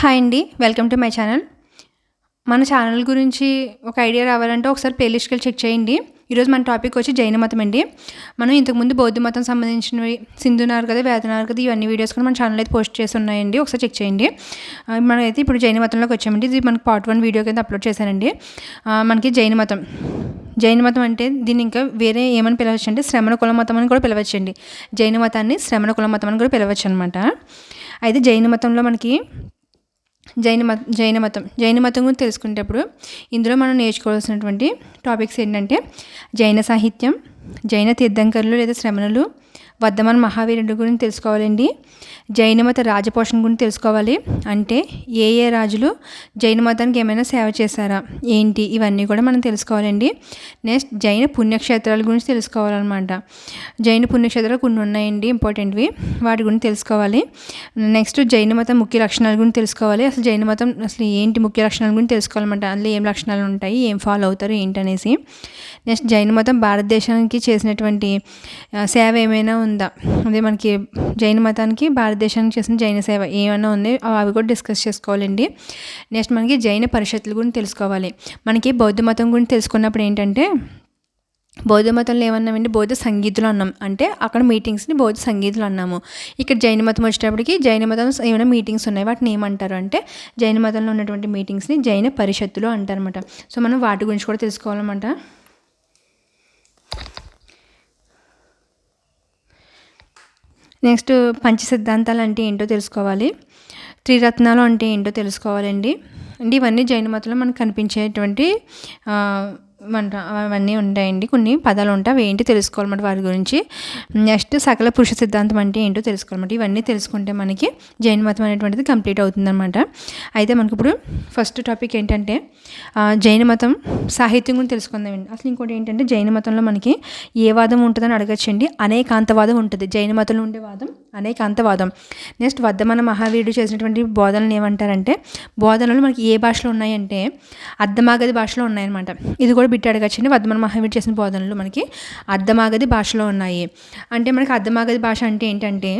Hi అండి. Welcome to my channel. మన channel గురించి ఒక ఐడియా రావాలంటే ఒకసారి ప్లేలిస్ట్కి వెళ్ళి చెక్ చేయండి. ఈరోజు మన టాపిక్ వచ్చి జైన మతం అండి. మనం ఇంతకుముందు బౌద్ధ మతం సంబంధించినవి సింధునార్ కదా వేదనార్ కదా ఇవన్నీ వీడియోస్ కూడా మన ఛానల్ అయితే పోస్ట్ చేసి ఉన్నాయండి. ఒకసారి చెక్ చేయండి. మనమైతే ఇప్పుడు జైన మతంలోకి వచ్చామండి. ఇది మనకి పార్ట్ వన్ వీడియో కింద అప్లోడ్ చేశానండి. మనకి జైన మతం. జైన మతం అంటే దీన్ని ఇంకా వేరే ఏమని పిలవచ్చు అంటే శ్రమణ కుల మతం అని కూడా పిలవచ్చండి. జైన మతాన్ని శ్రమణ కుల మతం అని కూడా పిలవచ్చు అనమాట అయితే జైన మతంలో మనకి జైన మత జైన మతం జైన మతం గురించి తెలుసుకునేటప్పుడు ఇందులో మనం నేర్చుకోవాల్సినటువంటి టాపిక్స్ ఏంటంటే జైన సాహిత్యం జైన తీర్థంకరులు లేదా శ్రమణులు వర్ధమాన మహావీరుడి గురించి తెలుసుకోవాలండి. జైన మత రాజపోషణ గురించి తెలుసుకోవాలి. అంటే ఏ ఏ రాజులు జైన మతానికి ఏమైనా సేవ చేశారా? ఏంటి? ఇవన్నీ కూడా మనం తెలుసుకోవాలండి. నెక్స్ట్ జైన పుణ్యక్షేత్రాల గురించి తెలుసుకోవాలన్నమాట. జైన పుణ్యక్షేత్రాలు కొన్ని ఉన్నాయండి ఇంపార్టెంట్వి. వాటి గురించి తెలుసుకోవాలి. నెక్స్ట్ జైన మతం ముఖ్య లక్షణాల గురించి తెలుసుకోవాలి. అసలు జైన మతం అసలు ఏంటి ముఖ్య లక్షణాల గురించి తెలుసుకోవాలన్నమాట. అందులో ఏం లక్షణాలు ఉంటాయి? ఏం ఫాలో అవుతారు? ఏంటనేసి. నెక్స్ట్ జైన మతం భారతదేశానికి చేసినటువంటి సేవ ఏమైనా ఉందా? అదే మనకి జైన మతానికి భారతదేశానికి చేసిన జైన సేవ ఏమైనా ఉంది? అవి కూడా డిస్కస్ చేసుకోవాలండి. నెక్స్ట్ మనకి జైన పరిషత్తుల గురించి తెలుసుకోవాలి. మనకి బౌద్ధ మతం గురించి తెలుసుకున్నప్పుడు ఏంటంటే బౌద్ధ మతంలో ఏమన్నామండి? బౌద్ధ సంగీతులు అన్నాం. అంటే అక్కడ మీటింగ్స్ని బౌద్ధ సంగీతులు అన్నాము. ఇక్కడ జైన మతం వచ్చేటప్పటికి జైన మతం ఏమైనా మీటింగ్స్ ఉన్నాయి? వాటిని ఏమంటారు? అంటే జైన మతంలో ఉన్నటువంటి మీటింగ్స్ని జైన పరిషత్తులు అంటారన్నమాట. సో మనం వాటి గురించి కూడా తెలుసుకోవాలన్నమాట. నెక్స్ట్ పంచ సిద్ధాంతాలు అంటే ఏంటో తెలుసుకోవాలి. త్రిరత్నాలు అంటే ఏంటో తెలుసుకోవాలండి. అంటే ఇవన్నీ జైన మతంలో మనకు కనిపించేటువంటి ఆ, మన అవన్నీ ఉంటాయండి. కొన్ని పదాలు ఉంటాయి. అవి ఏంటి తెలుసుకోవాలన్నమాట వారి గురించి. నెక్స్ట్ సకల పురుష సిద్ధాంతం అంటే ఏంటో తెలుసుకోవాలన్నమాట. ఇవన్నీ తెలుసుకుంటే మనకి జైన మతం అనేటువంటిది కంప్లీట్ అవుతుందన్నమాట. అయితే మనకి ఇప్పుడు ఫస్ట్ టాపిక్ ఏంటంటే జైన మతం సాహిత్యం గురించి తెలుసుకుందామండి. అసలు ఇంకోటి ఏంటంటే జైన మతంలో మనకి ఏ వాదం ఉంటుందని అడగచ్చండి. అనేకాంతవాదం ఉంటుంది. జైన మతంలో ఉండే వాదం అనేకాంతవాదం. నెక్స్ట్ వర్ధమాన మహావీరుడు చేసినటువంటి బోధనలు ఏమంటారంటే బోధనలు మనకి ఏ భాషలో ఉన్నాయంటే అర్ధమాగది భాషలో ఉన్నాయన్నమాట. ఇది కూడా బిట్టాడు అడగచ్చండి వర్ధమాన మహావీర్ చేసిన బోధనలు మనకి అర్ధమాగది భాషలో ఉన్నాయి. అంటే మనకి అర్ధమాగది భాష అంటే ఏంటంటే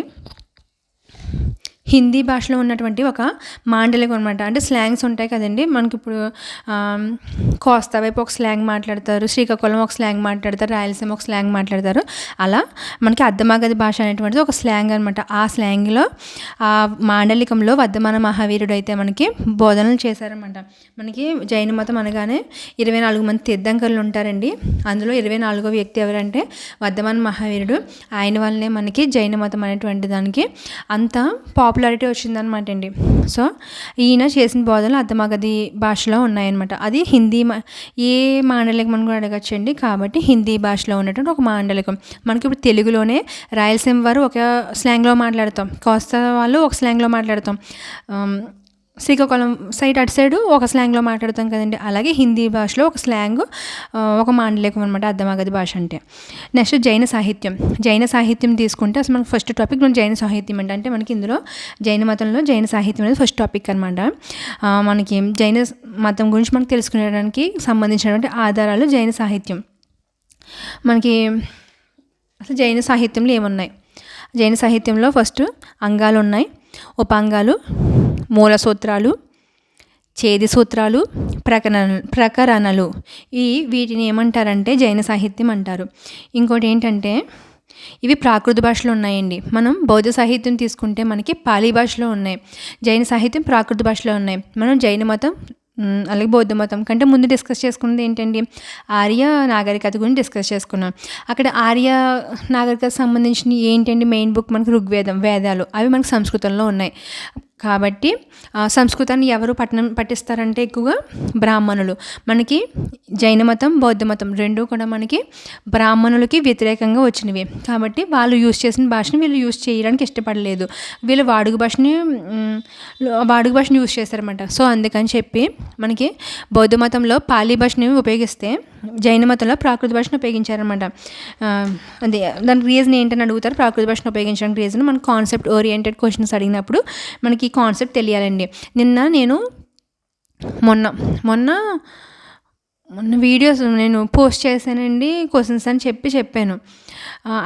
హిందీ భాషలో ఉన్నటువంటి ఒక మాండలికం అనమాట అంటే స్లాంగ్స్ ఉంటాయి కదండి. మనకి ఇప్పుడు కోస్తా వైపు ఒక స్లాంగ్ మాట్లాడతారు శ్రీకాకుళం ఒక స్లాంగ్ మాట్లాడతారు రాయలసీమ ఒక స్లాంగ్ మాట్లాడతారు. అలా మనకి అర్ధమాగది భాష అనేటువంటిది ఒక స్లాంగ్ అనమాట ఆ స్లాంగ్లో ఆ మాండలికంలో వర్ధమాన మహావీరుడు అయితే మనకి బోధనలు చేశారనమాట మనకి జైన మతం అనగానే ఇరవై నాలుగు మంది తీర్థంకరులు ఉంటారండి. అందులో ఇరవై నాలుగో వ్యక్తి ఎవరంటే వర్ధమాన మహావీరుడు. ఆయన వల్లనే మనకి జైన మతం అనేటువంటి దానికి అంత పాపులారిటీ వచ్చిందనమాట అండి సో ఈయన చేసిన బోధనలు అర్ధమగది భాషలో ఉన్నాయన్నమాట. అది హిందీ మా- ఏ మాండలికం అని కూడా అడగచ్చండి. కాబట్టి హిందీ భాషలో ఉన్నటువంటి ఒక మాండలికం. మనకి ఇప్పుడు తెలుగులోనే రాయలసీమ వారు ఒక స్లాంగ్లో మాట్లాడతాం. కోస్తా వాళ్ళు ఒక స్లాంగ్లో మాట్లాడతాం. శ్రీకాకుళం సైడ్ అటు సైడు ఒక స్లాంగ్లో మాట్లాడతాం కదండి. అలాగే హిందీ భాషలో ఒక స్లాంగ్ ఒక మాండలికం అనమాట అర్ధమాగది భాష అంటే. నెక్స్ట్ జైన సాహిత్యం. జైన సాహిత్యం తీసుకుంటే అసలు మనకి ఫస్ట్ టాపిక్ మనం జైన సాహిత్యం అంటే అంటే మనకి ఇందులో జైన మతంలో జైన సాహిత్యం అనేది ఫస్ట్ టాపిక్ అనమాట మనకి జైన మతం గురించి మనకు తెలుసుకునేడానికి సంబంధించినటువంటి ఆధారాలు జైన సాహిత్యం. మనకి అసలు జైన సాహిత్యంలో ఏమున్నాయి? జైన సాహిత్యంలో ఫస్ట్ అంగాలు ఉన్నాయి ఉపాంగాలు మూల సూత్రాలు చేది సూత్రాలు ప్రకరణ ప్రకరణలు. ఈ వీటిని ఏమంటారంటే జైన సాహిత్యం అంటారు. ఇంకోటి ఏంటంటే ఇవి ప్రాకృత భాషలో ఉన్నాయండి. మనం బౌద్ధ సాహిత్యం తీసుకుంటే మనకి పాలీ భాషలో ఉన్నాయి. జైన సాహిత్యం ప్రాకృత భాషలో ఉన్నాయి. మనం జైన మతం అలాగే బౌద్ధ మతం కంటే ముందు డిస్కస్ చేసుకున్నది ఏంటండి? ఆర్య నాగరికత గురించి డిస్కస్ చేసుకున్నాం. అక్కడ ఆర్య నాగరికత సంబంధించిన ఏంటండి? మెయిన్ బుక్ మనకి ఋగ్వేదం వేదాలు. అవి మనకి సంస్కృతంలో ఉన్నాయి. కాబట్టి సంస్కృతాన్ని ఎవరు పట్టణం పట్టిస్తారంటే ఎక్కువగా బ్రాహ్మణులు. మనకి జైన మతం బౌద్ధ మతం రెండు కూడా మనకి బ్రాహ్మణులకి వ్యతిరేకంగా వచ్చినవి. కాబట్టి వాళ్ళు యూజ్ చేసిన భాషని వీళ్ళు యూజ్ చేయడానికి ఇష్టపడలేదు. వీళ్ళు వాడుక భాషని వాడుక భాషని యూజ్ చేస్తారన్నమాట. సో అందుకని చెప్పి మనకి బౌద్ధ మతంలో పాలీ భాషని ఉపయోగిస్తే జైన మతంలో ప్రాకృత భాషను ఉపయోగించారనమాట అదే దానికి రీజన్ ఏంటని అడుగుతారు. ప్రాకృత భాషను ఉపయోగించడానికి రీజన్ మన కాన్సెప్ట్ ఓరియంటెడ్ క్వశ్చన్స్ అడిగినప్పుడు మనకి కాన్సెప్ట్ తెలియాలండి. నిన్న నేను మొన్న మొన్న మొన్న వీడియోస్ నేను పోస్ట్ చేశానండి క్వశ్చన్స్ అని చెప్పి చెప్పాను.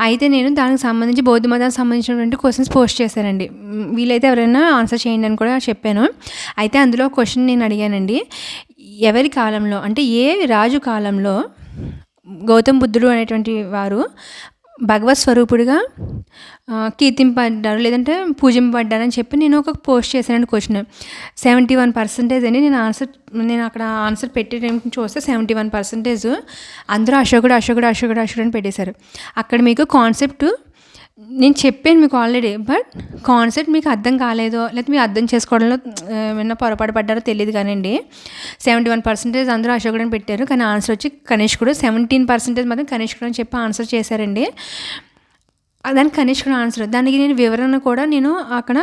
అయితే నేను దానికి సంబంధించి బౌద్ధ మతానికి సంబంధించినటువంటి క్వశ్చన్స్ పోస్ట్ చేశానండి. వీలైతే ఎవరైనా ఆన్సర్ చేయండి అని కూడా చెప్పాను. అయితే అందులో క్వశ్చన్ నేను అడిగానండి. ఎవరి కాలంలో అంటే ఏ రాజు కాలంలో గౌతమ్ బుద్ధుడు అనేటువంటి వారు భగవత్ స్వరూపుడిగా కీర్తింపడ్డారు. లేదంటే పూజింపబడ్డారని చెప్పి నేను ఒక పోస్ట్ చేశానండి క్వశ్చన్. సెవెంటీ వన్ పర్సెంటేజ్ అని నేను ఆన్సర్ నేను అక్కడ ఆన్సర్ పెట్టి చూస్తే సెవెంటీ వన్ పర్సెంటేజ్. అందరూ అశోకుడు అశోకుడు అశోకుడు అశోకుడు అని పెట్టేశారు. అక్కడ మీకు కాన్సెప్ట్ నేను చెప్పాను మీకు ఆల్రెడీ బట్ కాన్సెప్ట్ మీకు అర్థం కాలేదో లేకపోతే మీరు అర్థం చేసుకోవడంలో ఏమైనా పొరపాటు పడ్డారో తెలియదు కానివ్వండి సెవెంటీ వన్ పర్సెంటేజ్ అందరూ అశోకుడు అని పెట్టారు కానీ ఆన్సర్ వచ్చి కనిష్కుడు. సెవెంటీన్ పర్సెంటేజ్ మాత్రం కనిష్కుడు అని చెప్పి ఆన్సర్ చేశారండి. దాని కనిష్కుడు ఆన్సర్ దానికి నేను వివరణ కూడా నేను అక్కడ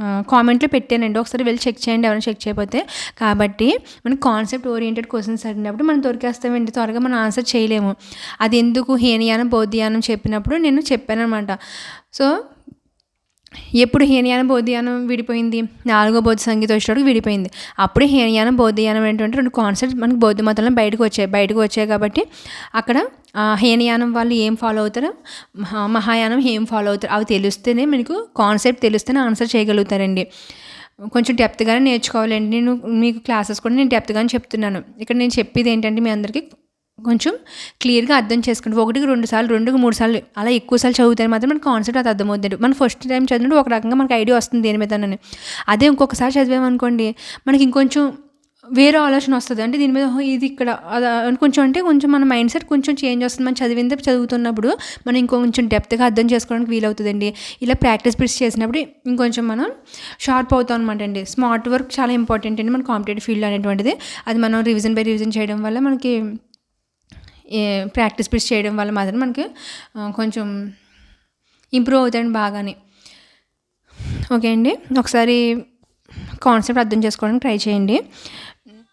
కామెంట్లో పెట్టానండి. ఒకసారి వెళ్ళి చెక్ చేయండి ఎవరైనా చెక్ చేయకపోతే. కాబట్టి మనకి కాన్సెప్ట్ ఓరియంటెడ్ క్వశ్చన్స్ అడిగినప్పుడు మనం దొరికేస్తామండి. త్వరగా మనం ఆన్సర్ చేయలేము. అది ఎందుకు హీనయానం బౌద్ధియానం చెప్పినప్పుడు నేను చెప్పానమాట సో ఎప్పుడు హీనయానం బోధ్యానం విడిపోయింది? నాలుగో బౌద్ధ సంగీత వచ్చేటప్పుడు విడిపోయింది. అప్పుడు హీనయానం బోధ్యానం అనేటువంటి రెండు కాన్సెప్ట్స్ మనకి బౌద్ధ మతంలో బయటకు వచ్చాయి. బయటకు వచ్చాయి కాబట్టి అక్కడ హేనయానం హీనయానం వాళ్ళు ఏం ఫాలో అవుతారు? మహా మహాయానం ఏం ఫాలో అవుతారు? అవి తెలిస్తేనే మీకు కాన్సెప్ట్ తెలిస్తేనే ఆన్సర్ చేయగలుగుతారండి. కొంచెం డెప్త్గానే నేర్చుకోవాలండి. నేను మీకు క్లాసెస్ కూడా నేను డెప్త్గానే చెప్తున్నాను. ఇక్కడ నేను చెప్పేది ఏంటంటే మీ అందరికీ కొంచెం క్లియర్గా అర్థం చేసుకుంటే. ఒకటికి రెండు సార్లు రెండుకి మూడు సార్లు అలా ఎక్కువ సార్లు చదివితే మాత్రం మనకు కాన్సెప్ట్ అది అర్థమవుతుంది మనం ఫస్ట్ టైం చదివినప్పుడు ఒక రకంగా మనకు ఐడియా వస్తుంది దేని మీదనని అదే ఇంకొకసారి చదివామనుకోండి మనకి ఇంకొంచెం వేరే ఆలోచన వస్తుంది. అంటే దీని మీద ఇది ఇక్కడ కొంచెం అంటే కొంచెం మన మైండ్ సెట్ కొంచెం చేంజ్ వస్తుంది. మనం చదివింది చదువుతున్నప్పుడు మనం ఇంకొంచెం డెప్త్గా అర్థం చేసుకోవడానికి వీలవుతుందండి. ఇలా ప్రాక్టీస్ పిట్స్ చేసినప్పుడు ఇంకొంచెం మనం షార్ప్ అవుతాం అనమాట అండి. స్మార్ట్ వర్క్ చాలా ఇంపార్టెంట్ అండి మన కాంపిటేటివ్ ఫీల్డ్ అనేటువంటిది. అది మనం రివిజన్ బై రివిజన్ చేయడం వల్ల మనకి ప్రాక్టీస్ పిట్స్ చేయడం వల్ల మాత్రం మనకి కొంచెం ఇంప్రూవ్ అవుతాయండి బాగానే. ఓకే అండి. ఒకసారి కాన్సెప్ట్ అర్థం చేసుకోవడానికి ట్రై చేయండి.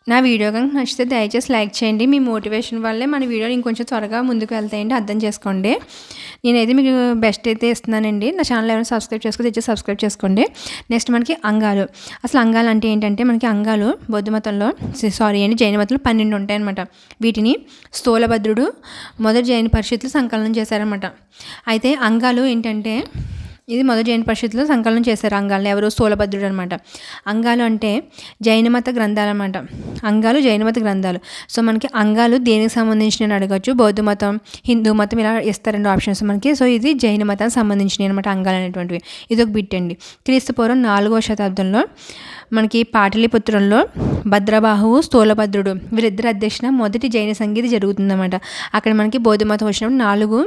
నా వీడియో కనుక నచ్చితే దయచేసి లైక్ చేయండి. మీ మోటివేషన్ వల్లే మన వీడియోలు ఇంకొంచెం త్వరగా ముందుకు వెళ్తాయండి. అర్థం చేసుకోండి. నేనైతే మీకు బెస్ట్ అయితే ఇస్తున్నానండి. నా ఛానల్ ఎవరైనా సబ్స్క్రైబ్ చేసుకుని తెచ్చి సబ్స్క్రైబ్ చేసుకోండి. నెక్స్ట్ మనకి అంగాలు. అసలు అంగాలు అంటే ఏంటంటే మనకి అంగాలు బౌద్ధ మతంలో సారీ అండి జైన మతంలో పన్నెండు ఉంటాయన్నమాట. వీటిని స్థూలభద్రుడు మొదటి జైన పరిషత్తులు సంకలనం చేశారనమాట అయితే అంగాలు ఏంటంటే ఇది మొదటి జైన పరిషత్తులో సంకలనం చేశారు అంగాలను. ఎవరు స్థూలభద్రుడు అనమాట అంగాలు అంటే జైన మత గ్రంథాలు అనమాట అంగాలు జైన మత గ్రంథాలు. సో మనకి అంగాలు దేనికి సంబంధించిన అడగచ్చు. బౌద్ధ మతం హిందూ మతం ఇలా ఇస్తారండి ఆప్షన్స్ మనకి. సో ఇది జైన మతానికి సంబంధించినవి అనమాట అంగాలు అనేటువంటివి. ఇది ఒక బిట్ అండి. క్రీస్తు పూర్వం నాలుగవ శతాబ్దంలో మనకి పాటలీపుత్రంలో భద్రబాహువు స్థూలభద్రుడు. వీరిద్దరు అధ్యక్షన మొదటి జైన సంగీతి జరుగుతుందన్నమాట. అక్కడ మనకి బౌద్ధ మతం వచ్చినప్పుడు నాలుగు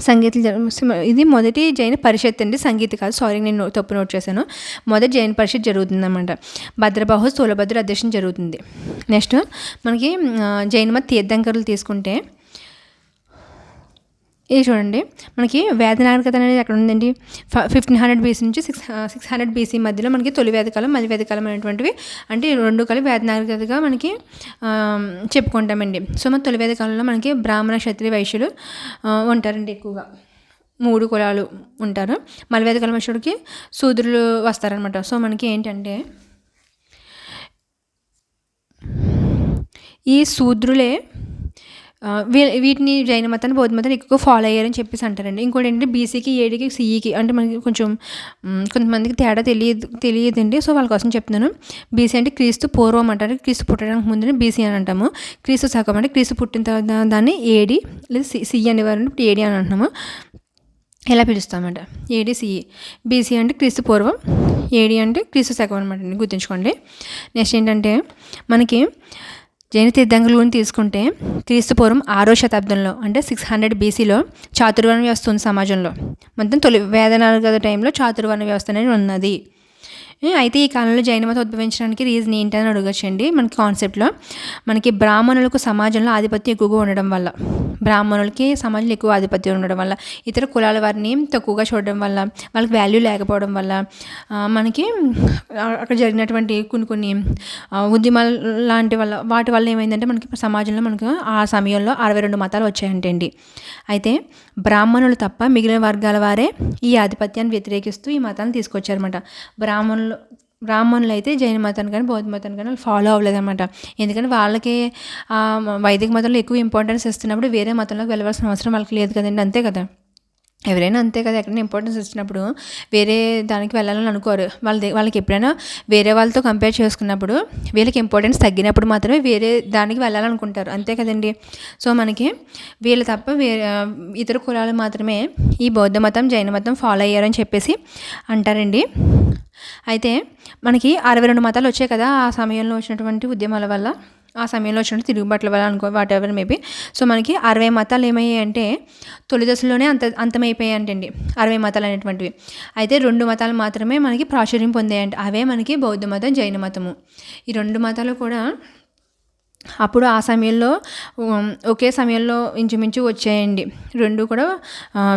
సంగీతం ఇది మొదటి జైన పరిషత్ అండి సంగీత కాదు. సారీ నేను తప్పు నోట్ చేశాను. మొదటి జైన పరిషత్ జరుగుతుందన్నమాట. భద్రబాహు స్థూలభద్ర అధ్యక్షం జరుగుతుంది. నెక్స్ట్ మనకి ఆ, జైన మత తీర్థంకరులు తీసుకుంటే ఇది చూడండి. మనకి వేద నాగరికత అనేది ఎక్కడ ఉందండి? ఫిఫ్టీన్ హండ్రెడ్ బీసీ నుంచి సిక్స్ సిక్స్ హండ్రెడ్ బీసీ మధ్యలో మనకి తొలి వేదకాలం మధ్య వేదకాలం అనేటువంటివి అంటే రెండు కలిపి వేద నాగరికతగా మనకి చెప్పుకుంటామండి. సో మన తొలి వేదకాలంలో మనకి బ్రాహ్మణ క్షత్రియ వైశ్యులు ఉంటారండి ఎక్కువగా. మూడు కులాలు ఉంటారు. మళ్ళీ వేదకాలం వచ్చేటికి శూద్రులు వస్తారనమాట సో మనకి ఏంటంటే ఈ శూద్రులే వీటిని జైన మతాన్ని బౌద్ధ మతాన్ని ఎక్కువ ఫాలో అయ్యారని చెప్పేసి అంటారండి. ఇంకోటి ఏంటంటే బీసీకి ఏడీకి సిఈకి అంటే మనకి కొంచెం కొంతమందికి తేడా తెలియదు తెలియదండి. సో వాళ్ళ కోసం చెప్తున్నాను. బీసీ అంటే క్రీస్తు పూర్వం అంటారు. క్రీస్తు పుట్టడానికి ముందు బీసీ అని అంటాము. క్రీస్తు సగం అంటే క్రీస్తు పుట్టిన తర్వాత దాన్ని ఏడి లేదా సి సిఈ అనేవారు ఇప్పుడు ఏడి అని అంటున్నాము. ఎలా పిలుస్తామంట ఏడి సిఈ బీసీ అంటే క్రీస్తు పూర్వం ఏడి అంటే క్రీస్తు శకం అనమాట గుర్తుంచుకోండి. నెక్స్ట్ ఏంటంటే మనకి జైన తీర్థంకుల గురించి తీసుకుంటే క్రీస్తుపూర్వం ఆరో శతాబ్దంలో అంటే సిక్స్ హండ్రెడ్ బీసీలో చాతుర్వర్ణ వ్యవస్థ ఉంది సమాజంలో. మొత్తం తొలి వేదనాగత టైంలో చాతుర్వర్ణ వ్యవస్థ అనేది ఉన్నది. అయితే ఈ కాలంలో జైన మతం ఉద్భవించడానికి రీజన్ ఏంటని అడగచ్చండి. మనకి కాన్సెప్ట్లో మనకి బ్రాహ్మణులకు సమాజంలో ఆధిపత్యం ఎక్కువగా ఉండడం వల్ల. బ్రాహ్మణులకి సమాజంలో ఎక్కువ ఆధిపత్యం ఉండడం వల్ల ఇతర కులాల వారిని తక్కువగా చూడడం వల్ల వాళ్ళకి వాల్యూ లేకపోవడం వల్ల మనకి అక్కడ జరిగినటువంటి కొన్ని కొన్ని ఉద్యమాలు లాంటి వల్ల వాటి వల్ల ఏమైందంటే మనకి సమాజంలో మనకు ఆ సమయంలో అరవై రెండు మతాలు వచ్చాయంటండి అయితే బ్రాహ్మణులు తప్ప మిగిలిన వర్గాల వారే ఈ ఆధిపత్యాన్ని వ్యతిరేకిస్తూ ఈ మతాన్ని తీసుకొచ్చారన్నమాట. బ్రాహ్మణులు బ్రాహ్మణులు అయితే జైన మతాన్ని కానీ బౌద్ధ మతాన్ని కానీ ఫాలో అవ్వలేదు అనమాట ఎందుకంటే వాళ్ళకి వైదిక మతంలో ఎక్కువ ఇంపార్టెన్స్ ఇస్తున్నప్పుడు వేరే మతంలోకి వెళ్ళవలసిన అవసరం వాళ్ళకి లేదు కదండి అంతే కదా? ఎవరైనా అంతే కదా ఎక్కడైనా ఇంపార్టెన్స్ ఇచ్చినప్పుడు వేరే దానికి వెళ్ళాలని అనుకోరు. వాళ్ళ వాళ్ళకి ఎప్పుడైనా వేరే వాళ్ళతో కంపేర్ చేసుకున్నప్పుడు వీళ్ళకి ఇంపార్టెన్స్ తగ్గినప్పుడు మాత్రమే వేరే దానికి వెళ్ళాలనుకుంటారు. అంతే కదండి? సో మనకి వీళ్ళు తప్ప వేరే ఇతర కులాలు మాత్రమే ఈ బౌద్ధ మతం జైన మతం ఫాలో అయ్యారని చెప్పేసి అంటారండి. అయితే మనకి అరవై రెండు మతాలు వచ్చాయి కదా ఆ సమయంలో వచ్చినటువంటి ఉద్యమాల వల్ల ఆ సమయంలో వచ్చినట్టు తిరుగుబాట్ల వల్ల అనుకో వాట్ ఎవర్ మేబీ సో మనకి అరవై మతాలు ఏమయ్యాయి అంటే తొలి దశలోనే అంత అంతమైపోయాయి అంటండి అరవై మతాలు అనేటువంటివి. అయితే రెండు మతాలు మాత్రమే మనకి ప్రాచుర్యం పొందాయంట. అవే మనకి బౌద్ధ మతం జైన మతము. ఈ రెండు మతాలు కూడా అప్పుడు ఆ సమయంలో ఒకే సమయంలో ఇంచుమించు వచ్చాయండి. రెండు కూడా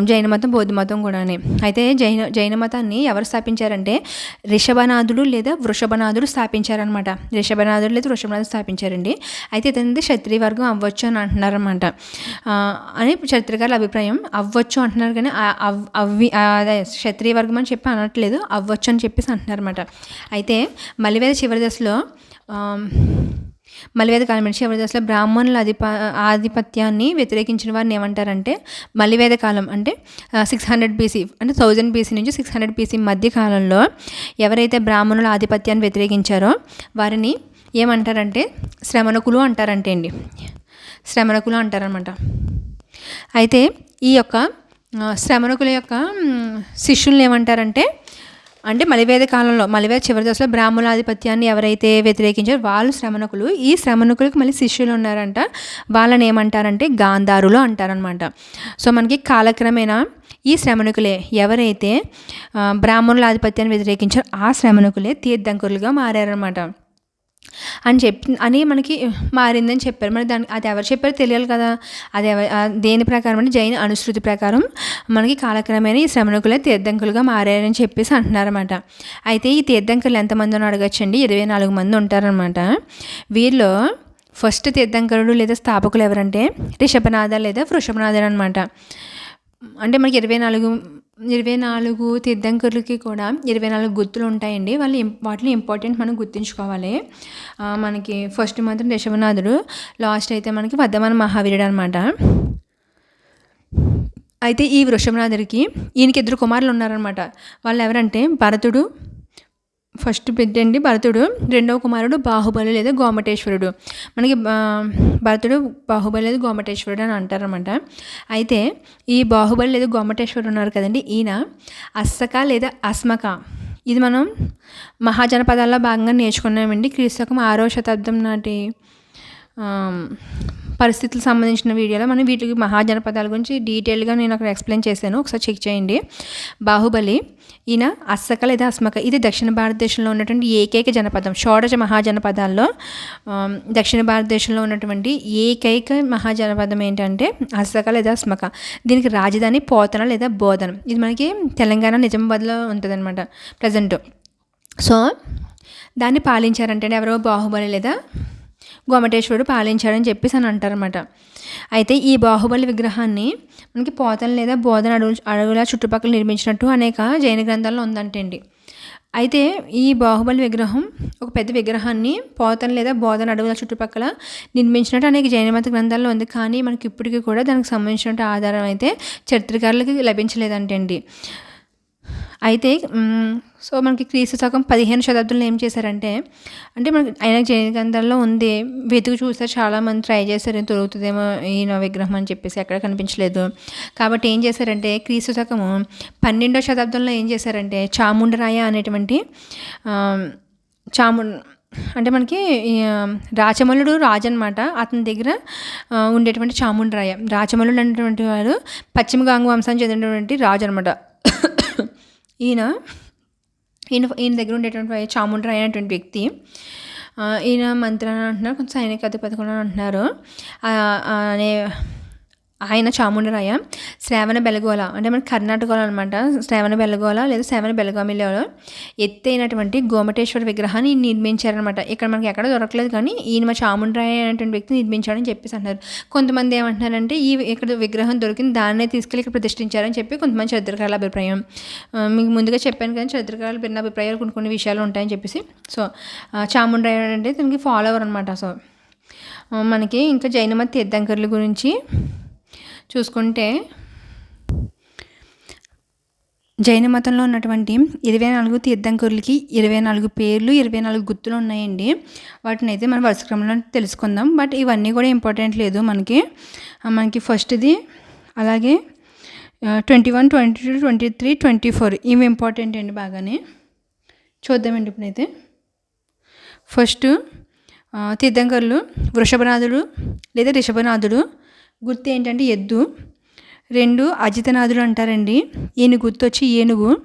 జైన మతం బౌద్ధ మతం కూడానే. అయితే జైన జైన మతాన్ని ఎవరు స్థాపించారంటే రిషభనాథుడు లేదా వృషభనాథుడు స్థాపించారనమాట రిషభనాథుడు లేదా వృషభనాథుడు స్థాపించారండి. అయితే ఇతనిది క్షత్రియ వర్గం అవ్వచ్చు అని అంటున్నారనమాట అని చరిత్రకారుల అభిప్రాయం అవ్వచ్చు అంటున్నారు కానీ అవ్వి అదే క్షత్రియ వర్గం అని చెప్పి అనట్లేదు అవ్వచ్చు అని చెప్పేసి అంటున్నారన్నమాట. అయితే మలివేద చివరి దశలో మలివేద కాలం నుంచి ఎవరి అసలు బ్రాహ్మణుల అధిప ఆధిపత్యాన్ని వ్యతిరేకించిన వారిని ఏమంటారంటే మలివేద కాలం అంటే సిక్స్ హండ్రెడ్ బీసీ అంటే థౌజండ్ బీసీ నుంచి సిక్స్ హండ్రెడ్ బీసీ మధ్య కాలంలో ఎవరైతే బ్రాహ్మణుల ఆధిపత్యాన్ని వ్యతిరేకించారో వారిని ఏమంటారంటే శ్రమణకులు అంటారంటే అండి. శ్రమణకులు అంటారనమాట అయితే ఈ యొక్క శ్రమణకుల యొక్క శిష్యులను ఏమంటారంటే అంటే మలివేద కాలంలో మలివేద చివరి దశలో బ్రాహ్మణాధిపత్యాన్ని ఎవరైతే వ్యతిరేకించారో వాళ్ళు శ్రమణకులు. ఈ శ్రమణకులకు మళ్ళీ శిష్యులు ఉన్నారంట. వాళ్ళని ఏమంటారంటే గాంధారులు అంటారనమాట సో మనకి కాలక్రమేణా ఈ శ్రమణకులే ఎవరైతే బ్రాహ్మణుల ఆధిపత్యాన్ని వ్యతిరేకించారో ఆ శ్రమణకులే తీర్థంకులుగా మారారనమాట అని చెప్పి అని మనకి మారిందని చెప్పారు. మరి దానికి అది ఎవరు చెప్పారో తెలియాలి కదా. అది ఎవరు దేని ప్రకారం అంటే జైన అనుశృతి ప్రకారం మనకి కాలక్రమేణా ఈ శ్రమణకులే తీర్థంకులుగా మారారని చెప్పేసి అంటున్నారన్నమాట. అయితే ఈ తీర్థంకులు ఎంతమంది అని అడగచ్చండి? ఇరవై నాలుగు మంది ఉంటారనమాట వీరిలో ఫస్ట్ తీర్థంకరుడు లేదా స్థాపకులు ఎవరంటే రిషభనాథ లేదా వృషభనాథుడు అనమాట అంటే మనకి ఇరవై నాలుగు ఇరవై నాలుగు తీర్థంకరులకి కూడా ఇరవై నాలుగు గుర్తులు ఉంటాయండి. వాళ్ళు వాటిని ఇంపార్టెంట్ మనం గుర్తుంచుకోవాలి. మనకి ఫస్ట్ మాత్రం రిషభనాథుడు లాస్ట్ అయితే మనకి వర్ధమాన మహావీరుడు అనమాట అయితే ఈ వృషభనాథుడికి ఈయనకి ఇద్దరు కుమారులు ఉన్నారనమాట వాళ్ళు ఎవరంటే భరతుడు ఫస్ట్ పెద్దండి భరతుడు రెండవ కుమారుడు బాహుబలి లేదా గోమటేశ్వరుడు. మనకి భరతుడు బాహుబలి లేదా గోమటేశ్వరుడు అని అంటారనమాట అయితే ఈ బాహుబలి లేదా గోమటేశ్వరుడు ఉన్నారు కదండి ఈయన అస్సక లేదా అస్మక. ఇది మనం మహాజనపదాల్లో భాగంగా నేర్చుకున్నామండి. క్రీస్తకం ఆరో శతాబ్దం నాటి పరిస్థితులకు సంబంధించిన వీడియోలో మనం వీటికి మహాజనపదాల గురించి డీటెయిల్గా నేను అక్కడ ఎక్స్ప్లెయిన్ చేశాను. ఒకసారి చెక్ చేయండి. బాహుబలి ఈయన అస్సక లేదా అస్మక ఇది దక్షిణ భారతదేశంలో ఉన్నటువంటి ఏకైక జనపదం షోడశ మహాజనపదాల్లో దక్షిణ భారతదేశంలో ఉన్నటువంటి ఏకైక మహాజనపదం ఏంటంటే అస్సక లేదా అస్మక. దీనికి రాజధాని పోతన లేదా బోధన. ఇది మనకి తెలంగాణ నిజామాబాద్లో ఉంటుందన్నమాట ప్రజెంట్. సో దాన్ని పాలించారంటే ఎవరో బాహుబలి లేదా గోమటేశ్వరుడు పాలించాడని చెప్పేసి అని అంటారనమాట అయితే ఈ బాహుబలి విగ్రహాన్ని మనకి పోతన లేదా బోధన అడుగు అడుగుల చుట్టుపక్కల నిర్మించినట్టు అనేక జైన గ్రంథాల్లో ఉందంటండి. అయితే ఈ బాహుబలి విగ్రహం ఒక పెద్ద విగ్రహాన్ని పోతన లేదా బోధన అడవుల చుట్టుపక్కల నిర్మించినట్టు అనేక జైన మత గ్రంథాల్లో ఉంది. కానీ మనకి ఇప్పటికీ కూడా దానికి సంబంధించిన ఆధారం అయితే చరిత్రకారులకి లభించలేదంటండి. అయితే సో మనకి క్రీస్తు శకం పదిహేను శతాబ్దంలో ఏం చేశారంటే అంటే మనకి ఆయన జయగంధంలో ఉంది వెతుకు చూస్తే చాలామంది ట్రై చేశారు దొరుకుతుందేమో ఈయన విగ్రహం అని చెప్పేసి ఎక్కడ కనిపించలేదు. కాబట్టి ఏం చేశారంటే క్రీస్తు శకము పన్నెండో శతాబ్దంలో ఏం చేశారంటే చాముండరాయ అనేటువంటి చాము అంటే మనకి రాచమల్లుడు రాజు అనమాట అతని దగ్గర ఉండేటువంటి చాముండరాయ రాచమల్లుడు అనేటువంటి వాడు పశ్చిమ గాంగు వంశానికి చెందినటువంటి రాజు అనమాట ఈయన ఈయన ఈయన దగ్గర ఉండేటువంటి చాముండ్రా అయినటువంటి వ్యక్తి ఈయన మంత్రి అని అంటున్నారు కొంచెం సైనిక అధిపతి కూడా అంటున్నారు. అనే ఆయన చాముండరాయ శ్రావణ బెలగోల అంటే మన కర్ణాటకలో అనమాట శ్రావణ బెలగోళ లేదా శ్రావణ బెలగామిలో ఎత్తైనటువంటి గోమటేశ్వర విగ్రహాన్ని నిర్మించారనమాట ఇక్కడ మనకి ఎక్కడ దొరకలేదు కానీ ఈయన మా చాముండరాయ అనేటువంటి వ్యక్తి నిర్మించాడని చెప్పేసి అంటారు కొంతమంది ఏమంటున్నారంటే ఈ ఇక్కడ విగ్రహం దొరికింది దాన్నే తీసుకెళ్ళి ఇక్కడ ప్రతిష్ఠించారని చెప్పి కొంతమంది చరిత్రకారుల అభిప్రాయం. మీకు ముందుగా చెప్పాను కానీ చరిత్రకారులు భిన్న అభిప్రాయాలు కొన్ని కొన్ని విషయాలు ఉంటాయని చెప్పేసి. సో చాముండరాయ అంటే దీనికి ఫాలోవర్ అనమాట సో మనకి ఇంకా జైనమత తీర్థంకర్ల గురించి చూసుకుంటే జైన మతంలో ఉన్నటువంటి ఇరవై నాలుగు తీర్థంకరులకి ఇరవై నాలుగు పేర్లు ఇరవై నాలుగు గుర్తులు ఉన్నాయండి. వాటిని అయితే మనం వరుస క్రమంలో తెలుసుకుందాం. బట్ ఇవన్నీ కూడా ఇంపార్టెంట్ లేదు మనకి. మనకి ఫస్ట్ది అలాగే twenty one twenty two twenty three twenty four ఇవి ఇంపార్టెంట్ అండి బాగానే. చూద్దామండి ఇప్పుడైతే. ఫస్ట్ తీర్థంకరులు వృషభనాథుడు లేదా రిషభనాథుడు గుర్తు ఏంటంటే ఎద్దు. రెండు అజితనాథుడు అంటారండి. ఈయన గుర్తొచ్చి ఏనుగు.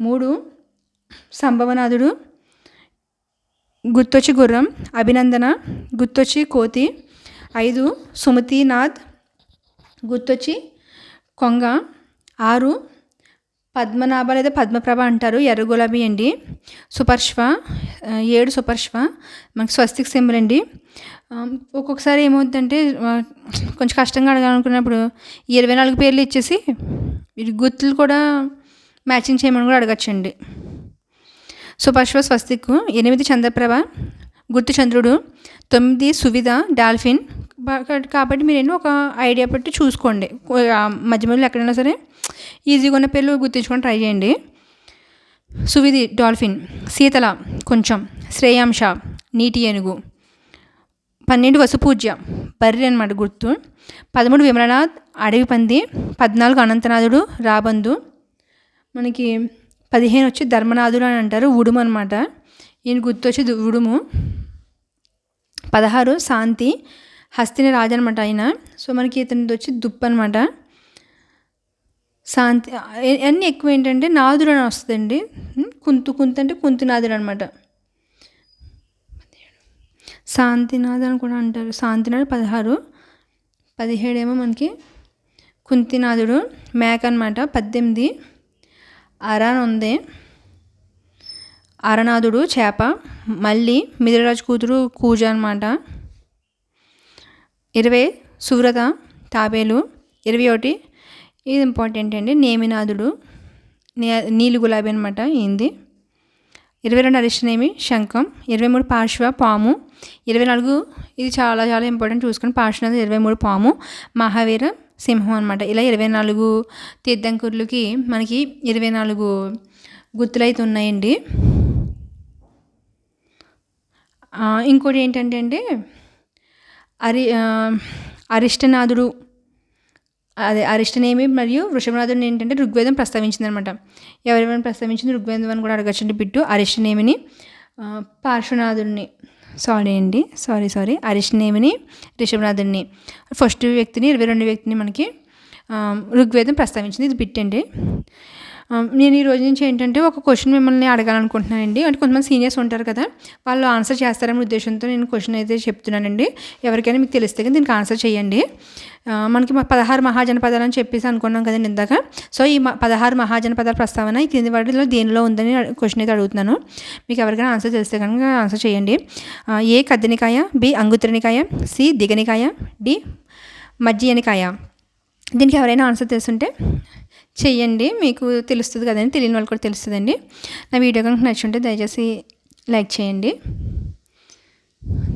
మూడు సంభవనాథుడు. గుర్తొచ్చి గుర్రం. అభినందన. గుర్తొచ్చి కోతి. ఐదు సుమతినాథ్. గుర్తొచ్చి కొంగ. ఆరు పద్మనాభ లేదా పద్మప్రభ అంటారు ఎర్ర గులాబీ అండి. సుపర్శ్వ ఏడు సుపర్శ్వ మనకి స్వస్తిక్ సింబల్ అండి. ఒక్కొక్కసారి ఏమవుతుందంటే కొంచెం కష్టంగా అడగాలనుకున్నప్పుడు ఇరవై నాలుగు పేర్లు ఇచ్చేసి గుర్తులు కూడా మ్యాచింగ్ చేయమని కూడా అడగచ్చండి. సుపర్శ్వ స్వస్తిక్ ఎనిమిది చంద్రప్రభ గుర్తు చంద్రుడు. తొమ్మిది సువిధ డాల్ఫిన్. కాబట్టి మీరు ఒక ఐడియా పెట్టి చూసుకోండి. మధ్య మధ్యలో ఎక్కడైనా సరే. ఈజీగా ఉన్న పేర్లు గుర్తించుకొని ట్రై చేయండి. సువిధి డాల్ఫిన్. శీతల కొంచెం. శ్రేయాంశ నీటి ఏనుగు. పన్నెండు వసుపూజ్య. బర్రె అనమాట గుర్తు. పదమూడు విమలనాథ్. అడవి పంది. పద్నాలుగు అనంతనాథుడు. రాబందు. మనకి పదిహేను వచ్చి ధర్మనాథుడు అని అంటారు. ఉడుము అనమాట ఈయన గుర్తు వచ్చి ఉడుము. పదహారు శాంతి. హస్తిని రాజు అనమాట ఆయన. సో మనకి ఇతనిది వచ్చి దుప్పు అనమాట శాంతి అన్నీ ఎక్కువ ఏంటంటే నాదుడు అని వస్తుందండి కుంతు కుంత అంటే కుంతినాథుడు అనమాట శాంతినాథ్ అని కూడా అంటారు. శాంతినాథ్ పదహారు. పదిహేడేమో మనకి కుంతినాథుడు మేక అనమాట పద్దెనిమిది. అరాన్ ఉంది అరనాథుడు చేప మళ్ళీ మిదిరాజు కూతురు కూజ అనమాట ఇరవై సువ్రత తాబేలు. ఇరవై ఒకటి ఇది ఇంపార్టెంట్ అండి నేమినాథుడు నీలి గులాబీ అనమాట ఏంది. ఇరవై రెండు అరిష్టనేమి శంఖం. ఇరవై మూడు పార్శ్వ పాము. ఇరవై నాలుగు ఇది చాలా చాలా ఇంపార్టెంట్ చూసుకుని పార్శ్వనాథ్ ఇరవై మూడు పాము. మహావీర సింహం అనమాట ఇలా ఇరవై నాలుగు తీర్థంకుర్లకి మనకి ఇరవై నాలుగు గుర్తులు అయితే ఉన్నాయండి. ఇంకోటి ఏంటంటే అంటే అరి అరిష్టనాథుడు అదే అరిష్టనేమి మరియు వృషభనాథుడిని ఏంటంటే ఋగ్వేదం ప్రస్తావించింది అనమాట ఎవరెవరిని ప్రస్తావించింది? ఋగ్వేదం అని కూడా అడగచ్చండి బిట్టు. అరిష్టనేమిని? పార్శ్వనాథుడిని. సారీ అండి. సారీ సారీ అరిష్టనేమిని? రిషభనాథుడిని. ఫస్ట్ వ్యక్తిని ఇరవై రెండు వ్యక్తిని మనకి ఋగ్వేదం ప్రస్తావించింది. ఇది బిట్ అండి. నేను ఈ రోజు నుంచి ఏంటంటే ఒక క్వశ్చన్ మిమ్మల్ని అడగాలనుకుంటున్నానండి. అంటే కొంతమంది సీనియర్స్ ఉంటారు కదా వాళ్ళు ఆన్సర్ చేస్తారనే ఉద్దేశంతో నేను క్వశ్చన్ అయితే చెప్తున్నానండి. ఎవరికైనా మీకు తెలిస్తే కానీ దీనికి ఆన్సర్ చేయండి. మనకి పదహారు మహాజనపదాలు అని చెప్పేసి అనుకున్నాం కదండి ఇందాక. సో ఈ పదహారు మహాజనపదాల ప్రస్తావన ఈ కింది వాటిలో దేనిలో ఉందని క్వశ్చన్ అయితే అడుగుతున్నాను. మీకు ఎవరికైనా ఆన్సర్ తెలిస్తే కనుక ఆన్సర్ చేయండి. ఏ కద్దనికాయ బి అంగుత్రనికాయ సి దిగనికాయ డి మజ్జియనికాయ దీనికి ఎవరైనా ఆన్సర్ తెలుసుంటే చెయ్యండి మీకు తెలుస్తుంది కదండి తెలియని వాళ్ళు కూడా తెలుస్తుందండి. నా వీడియో కనుక నచ్చుంటే దయచేసి లైక్ చేయండి.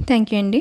థ్యాంక్ యూ అండి.